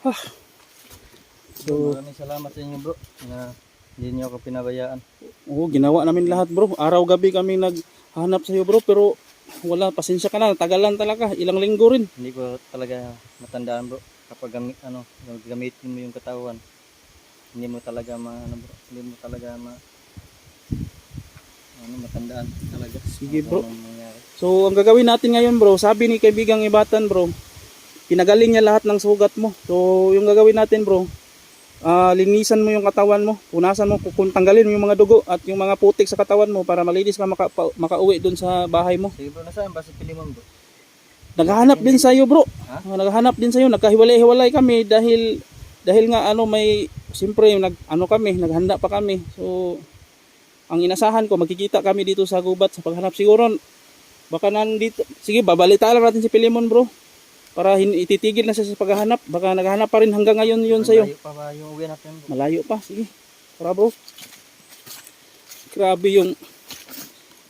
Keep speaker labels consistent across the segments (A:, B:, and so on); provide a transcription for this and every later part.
A: Ah. So,
B: Maraming salamat sa inyo bro na hindi niyo ako pinabayaan.
A: Oo, ginawa namin lahat bro. Araw-gabi kami naghanap sa iyo bro, pero wala, pasensya ka na, tagalan talaga, ilang linggo rin.
B: Hindi ko talaga matandaan bro kapag gamit ano, gamitin mo yung katawan. Hindi mo talaga ma ano bro, hindi mo talaga ma ano matandaan talaga.
A: Sige, bro. So, ang gagawin natin ngayon bro, sabi ni kaibigang Ibatan bro, pinagaling niya lahat ng sugat mo. So, yung gagawin natin bro, ah, linisan mo yung katawan mo, punasan mo, kung tanggalin mo yung mga dugo at yung mga putik sa katawan mo para malinis ka maka, pa- makauwi dun sa bahay mo.
B: Sige bro, nasaan ba si Pilimon bro?
A: Naghahanap din sa iyo bro.
B: Ha?
A: Ah, naghahanap din sa iyo, nagkahiwalay-hiwalay kami dahil dahil nga ano may siyempre nag ano kami, naghanda pa kami. So ang inasahan ko magkikita kami dito sa gubat sa paghanap siguro baka nandito sige babalita lang natin si Pilimon bro para ititigil na siya sa paghahanap baka naghahanap pa rin hanggang ngayon yun sa iyo
B: Malayo pa ba yung uwi natin bro?
A: malayo pa sige tara bro grabe yung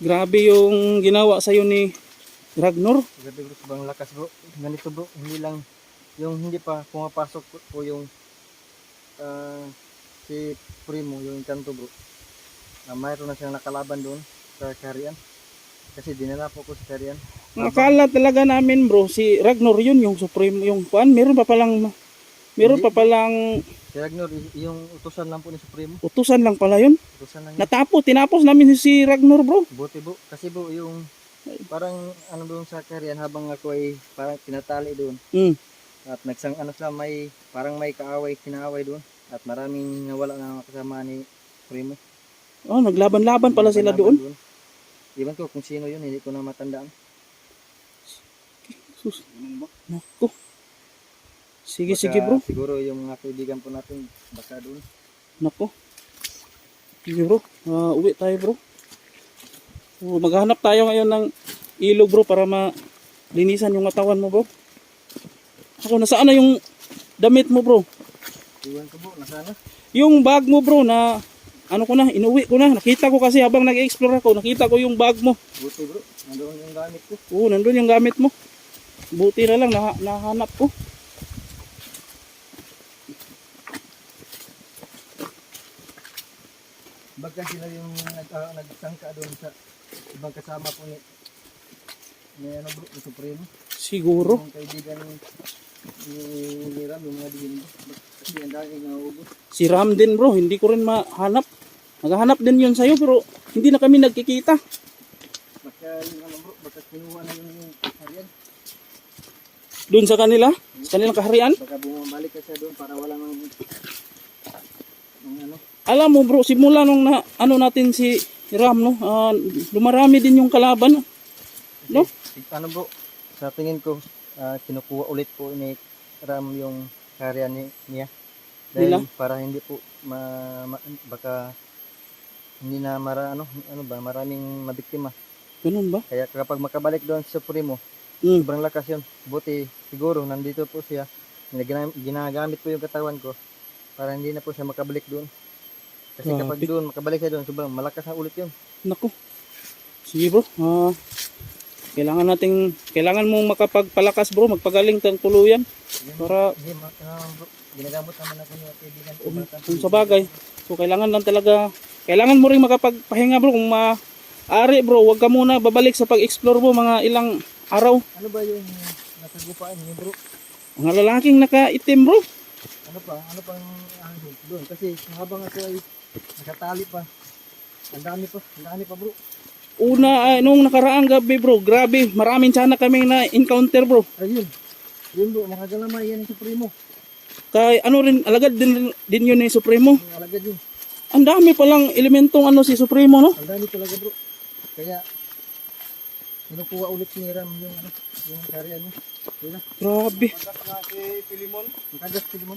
A: grabe yung ginawa sa iyo ni Ragnar
B: Grabe bro, sobrang lakas bro. Ganito bro, hindi lang yung hindi pa pumapasok po- yung ah, si Primo, yung kanto bro. Uh, mayroon na siyang nakalaban doon sa Karian. Kasi dinala po ko sa Karian.
A: Ang akala talaga namin bro, si Ragnar yun yung supreme, yung kuan, meron pa palang, meron pa palang
B: Si Ragnar, yung utusan lang po ni Supremo.
A: utusan lang pala yun.
B: Utusan lang yun.
A: Natapos, tinapos namin si Ragnar bro.
B: Buti bro. Kasi bro, yung parang ano doon sa Karian habang ako ay parang tinatali doon.
A: Mm.
B: At nagsang ano sila, may parang may kaaway, kinaaway doon. At maraming nawala na kasama ni Primo.
A: Oh, naglaban-laban pala sila doon.
B: Iban ko kung sino yun, hindi ko na matandaan.
A: Sus. Naku. Sige,
B: Baka
A: sige bro.
B: Siguro yung mga kaibigan po natin, baka doon.
A: Naku. Sige bro, Ah, uwi tayo bro. So, maghanap tayo ngayon ng ilog bro para malinisan yung katawan mo bro. Ako, nasaan na yung damit mo bro?
B: Iwan ko po, nasana?
A: Yung bag mo bro na ano ko na, inuwi ko na. Nakita ko kasi habang nag-explore ako, nakita ko yung bag mo.
B: Buti bro, nandoon yung gamit ko.
A: Oo, nandun yung gamit mo. Buti na lang, nah nahanap ko.
B: Baga sila yung nag, uh, nagsangka doon sa ibang kasama po ni ni ano bro, ni Supremo.
A: Siguro.
B: Yung kaibigan ni ni Ram, yung mga din. Kasi ang dami nauubos.
A: Si Ram din bro, hindi ko rin mahanap. Naghahanap din yun sa'yo pero hindi na kami nagkikita.
B: Baka yung ano bro, baka kinuha na yung harian.
A: Doon sa kanila, sa kanilang kaharian.
B: Baka bumabalik ka siya doon para wala nang ng ano.
A: Alam mo bro, simula nung na, ano natin si Ram, no? ah, lumarami din yung kalaban. No?
B: Ano bro, sa tingin ko, ah, kinukuha ulit po ni Ram yung karya ni, niya. Dahil
A: Nila?
B: para hindi po ma, ma- baka hindi na mara, ano, ano ba, maraming mabiktima.
A: Ganun ba?
B: Kaya kapag makabalik doon sa Supremo,
A: Mm.
B: sobrang lakas yun. Buti siguro nandito po siya. Gina- Ginagamit po yung katawan ko para hindi na po siya makabalik doon. Kasi kapag
A: Grabe.
B: doon, makabalik siya doon, sobrang malakas na ulit yun.
A: Naku. Sige bro. Ah, kailangan nating kailangan mong makapagpalakas bro, magpagaling tang tuluyan para
B: Hindi, ma- ah, ginagamot naman ako yung kaibigan ko. bata.
A: kung sa bagay. So kailangan lang talaga kailangan mo ring makapagpahinga bro kung maaari bro, wag ka muna babalik sa pag-explore mo mga ilang araw.
B: Ano ba yung nasagupaan niyo bro?
A: Mga lalaking nakaitim bro.
B: Ano pa? Ano pang ano doon? Kasi habang ako ay nakatali pa. Ang dami pa. Ang dami pa bro.
A: Una ah, nung nakaraang gabi bro, grabe, maraming sana kaming na encounter bro.
B: Ayun. Yun bro, makagalamay yan si Primo.
A: Kay ano rin alagad din din yun ni Supremo.
B: Alagad yun.
A: Ang dami palang elementong ano si Supremo no.
B: Ang dami talaga bro. Kaya kinukuha ulit ni Ram yung ano, yung karya niya. Yun na.
A: Grabe.
B: Makagas si Limon.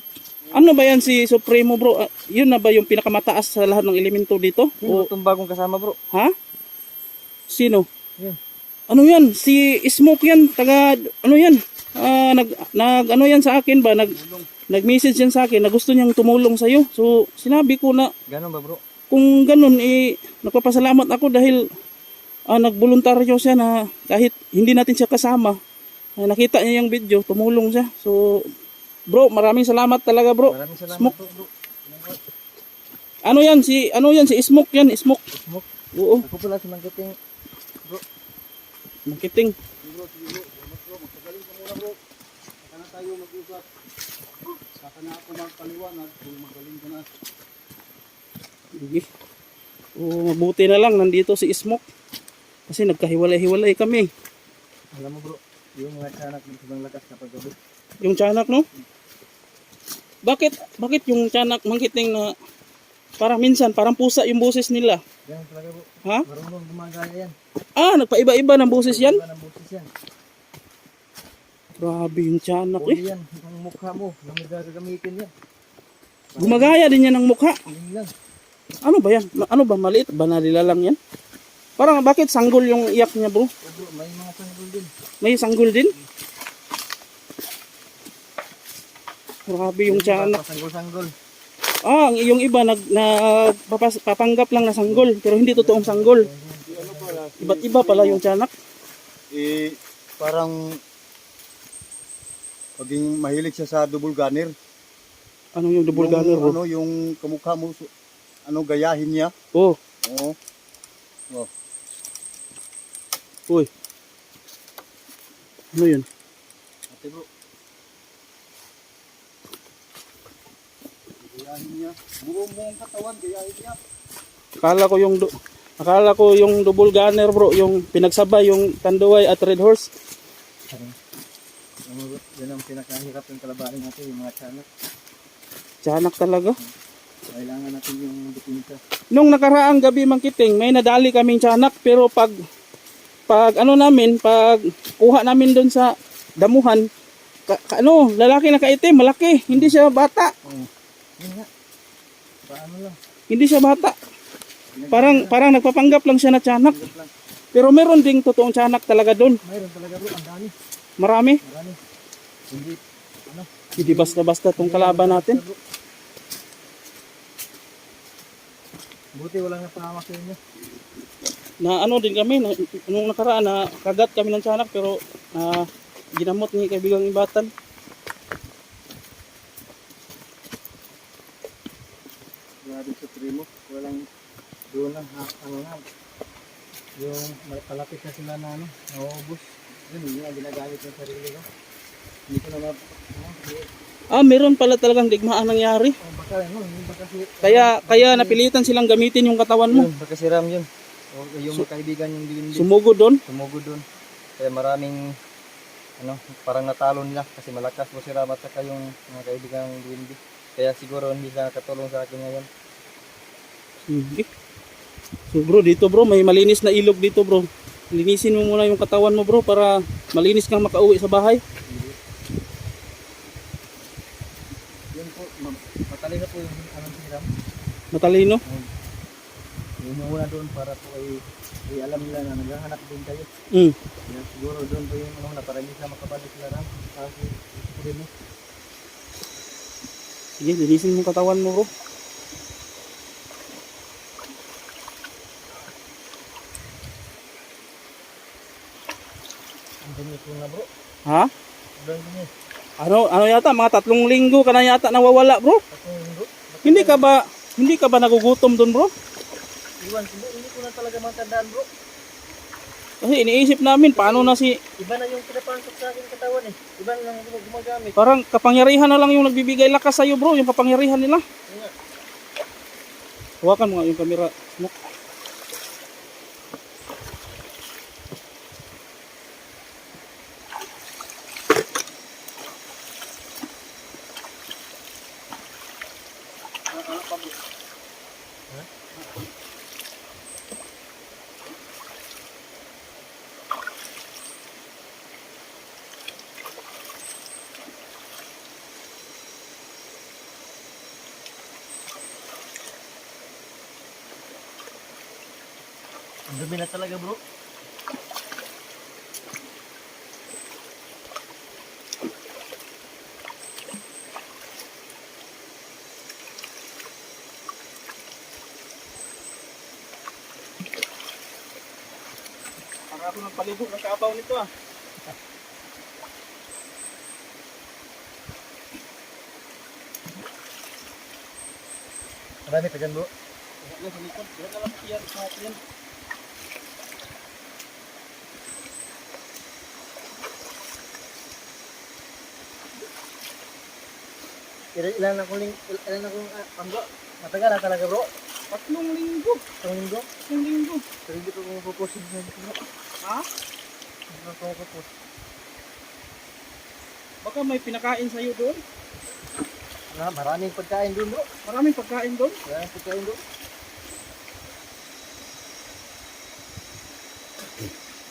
A: Ano ba yan si Supremo bro? Ah, yun na ba yung pinakamataas sa lahat ng elemento dito?
B: Sino
A: O,
B: itong bagong kasama bro?
A: ha? Sino?
B: Yun.
A: Ano yan? Si Smoke yan. Taga, ano yan? Ah, nag, nag, ano yan sa akin ba? Nag, nag-message yan sa akin na gusto niyang tumulong sa'yo. So, sinabi ko na
B: Ganon ba bro?
A: kung ganun, eh, nagpapasalamat ako dahil ah, nagboluntaryo siya na kahit hindi natin siya kasama, ah, nakita niya yung video, tumulong siya. So, Bro, maraming salamat talaga bro.
B: Maraming salamat
A: Smoke.
B: po bro.
A: Ano yan si ano yan si Smoke yan, Smoke.
B: Smoke.
A: Oo,
B: Ako pala si Mangkiting. Bro.
A: makiting.
B: Bro, bro. Bro. Magpagaling ka muna bro. Saka na tayo mag-usap. Saka na ako magpaliwanag kung magaling ka na.
A: Sige. Oo, mabuti na lang nandito si Smoke. Kasi nagkahiwalay-hiwalay kami.
B: Alam mo bro, yung mga tiyanak ng sobrang lakas kapag gabi.
A: Yung tiyanak no? Bakit bakit yung tiyanak mangkiting na parang minsan parang pusa yung boses nila?
B: Ganun talaga bro.
A: Ha?
B: Marunong gumagaya yan.
A: Ah, nagpaiba-iba ng boses yan?
B: Iba ng boses yan.
A: Grabe yung tiyanak eh.
B: yan. Yung mukha mo. Yung gagamitin yan.
A: Gumagaya din yan ng mukha.
B: Yun lang.
A: Ano ba yan? Ma- Ano ba? Maliit ba nalila lang yan? Parang bakit sanggol yung iyak niya bro?
B: O bro, may mga sanggol din.
A: May sanggol din? Grabe yung tiyanak.
B: Sanggol-sanggol.
A: Ah, ang yung iba nag na papas, papanggap lang na sanggol pero hindi totoong sanggol.
B: Ano?
A: Iba't iba pala yung tiyanak.
C: eh, parang paging mahilig siya sa double gunner.
A: Ano yung double
C: yung,
A: gunner bro?
C: Ano, yung kamukha mo, ano, gayahin niya.
A: Oh,
C: Oo.
A: uy. Ano yun?
C: Ate bro. Gayahin niya. Buong buong katawan, gayahin niya.
A: Akala ko yung akala ko yung double gunner bro, yung pinagsabay yung Tanduay at Red Horse.
B: Ano yan ang pinakahirap yung kalabanin natin, yung mga tiyanak.
A: Tiyanak talaga.
B: Kailangan natin yung depensa.
A: Nung nakaraang gabi mangkiting, may nadali kaming tiyanak pero pag pag ano namin, pag kuha namin doon sa damuhan, ka, ka- ano, lalaki na kaitim, malaki, hindi siya bata.
B: Yun nga. Paano lang.
A: Hindi siya bata. Parang parang nagpapanggap lang siya na tiyanak. Pero meron ding totoong tiyanak talaga doon.
B: Mayroon talaga bro, ang dami.
A: Marami.
B: Marami. Hindi, ano.
A: Hindi basta-basta tong kalaban natin.
B: Buti walang napahamak sa inyo.
A: Na ano din kami, na, nung nakaraan na kagat kami ng tiyanak pero na ginamot ni kaibigang ibatan.
B: Grabe sa primo. Walang doon lang, ano nga. Yung mal- palapit na sila na ano, nauubos. Yun, yun ang ginagamit ng sarili ko. Hindi ko na map... Hindi.
A: Ah, meron pala talagang digmaan nangyari.
B: Oh, baka si...
A: Kaya kaya napilitan silang gamitin yung katawan mo.
B: Yun, baka si Ram yun. O, yung kaibigan yung dilindi.
A: Sumugod doon.
B: Sumugod doon. Kaya maraming ano, parang natalo nila kasi malakas po si Ram at saka yung mga kaibigan ng dilindi. Kaya siguro hindi sila nakatulong sa akin ngayon.
A: Sige. So bro, dito bro, may malinis na ilog dito bro. Linisin mo muna yung katawan mo bro para malinis kang makauwi sa bahay.
B: Yun po, ma- matalino po yung ano si Ram.
A: Matalino.
B: Yun yung una doon para po ay, ay alam nila na naghahanap din kayo.
A: Mm.
B: Kaya siguro doon po yung ano na para hindi sila makabalik sila Ram. Kasi rin mo.
A: Sige, linisin mo katawan mo bro.
B: Ang dumi po na bro.
A: Ha?
B: Sobrang dumi.
A: Ano ano yata mga tatlong linggo ka na yata nawawala bro. Hindi ka ba hindi ka ba nagugutom doon bro?
B: Iwan, hindi, ko na talaga matandaan bro.
A: Kasi iniisip namin paano na si
B: Iba na yung pinapasok sa akin katawan eh. Iba na lang yung gumagamit.
A: parang kapangyarihan na lang yung nagbibigay lakas sa iyo bro, yung kapangyarihan nila.
B: Nga.
A: Hawakan mo nga yung camera. Smoke.
B: Grabe na talaga bro.
A: Para ako ng palibot ng kabaw nito ah.
B: Marami pa dyan bro.
A: Wala sa likod. Wala lang sa tiyan.
B: Ilan, ilan akong ling, il- ilan akong uh, pambro. Matagal na talaga bro.
A: Tatlong linggo.
B: Itong linggo.
A: Tatlong linggo.
B: Pero hindi ko kumupupusin sa bro.
A: Ha?
B: Hindi ko kumupupus.
A: Baka may pinakain sa'yo doon.
B: Na, maraming pagkain doon bro.
A: Maraming pagkain doon.
B: Maraming pagkain doon.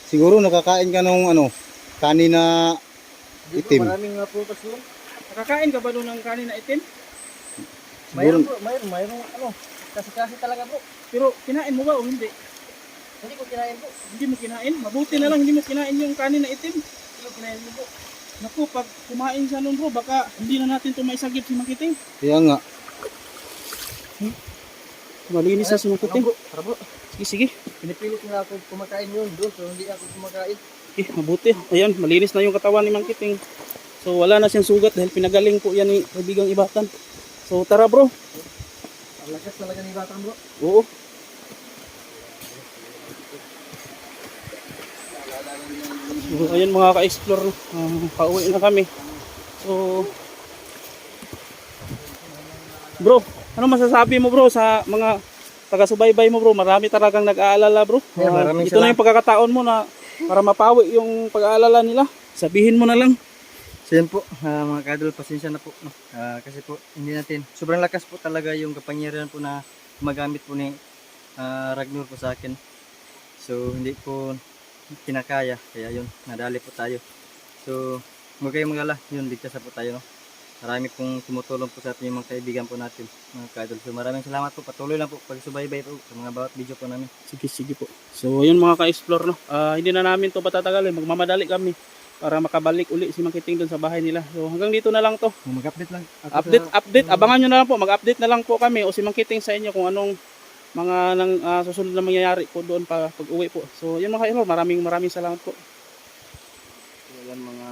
C: Siguro nakakain ka nung ano, kanina
B: Hindi
C: Itim.
B: maraming uh, prutas doon.
A: Nakakain ka ba doon ng kanin na itim?
B: Mayroon bro, mayroon, mayroon ano. Kasi-kasi talaga bro.
A: Pero kinain mo ba o hindi?
B: Hindi ko kinain bro.
A: Hindi mo kinain? Mabuti na lang hindi mo kinain yung kanin na itim.
B: Hindi ko kinain bro.
A: Naku, pag kumain siya nun bro, baka hindi na natin ito maisagip si Makiting.
C: Kaya nga,
A: Malinis na si Makiting.
B: tara bro.
A: Sige, sige.
B: Pinipilit nila ako kumakain yun bro. So hindi ako kumakain.
A: Eh, mabuti. Ayan, malinis na yung katawan ni Mang Kiting. So, wala na siyang sugat dahil pinagaling po yan ni kaibigang Ibatan. So, tara bro.
B: Ang lakas talaga ni Batang bro.
A: Oo. So, ayan mga ka-explore, uh, pauwi na kami. So, bro, ano masasabi mo bro sa mga taga-subaybay mo bro? Marami talagang nag-aalala bro.
B: Yeah,
A: Ah,
B: maraming
A: ito na yung pagkakataon mo na para mapawi yung pag-aalala nila. Sabihin mo na lang.
B: Yun po, ah, mga kadol, pasensya na po. No? Ah, kasi po, hindi natin, sobrang lakas po talaga yung kapangyarihan po na magamit po ni ah, Ragnar po sa akin. So hindi po kinakaya, kaya yun, nadali po tayo. So, huwag kayong magala, yun, ligtas na po tayo. No? Marami pong tumutulong po sa atin yung mga kaibigan po natin, mga kadol. So maraming salamat po, patuloy lang po pagsubaybay po sa mga bawat video po namin.
A: Sige, sige po. So, yun mga ka-explore, no? Ah, hindi na namin to patatagalin. Magmamadali kami para makabalik uli si Makiting doon sa bahay nila. So, hanggang dito na lang to.
B: Mag-update lang.
A: Update,
B: sa-
A: update. Abangan nyo na lang po. Mag-update na lang po kami o si Makiting sa inyo kung anong mga nang, ah, susunod na mangyayari po doon pa pag uwi po. So, yun mga ka-explore. Maraming maraming salamat po. Yan mga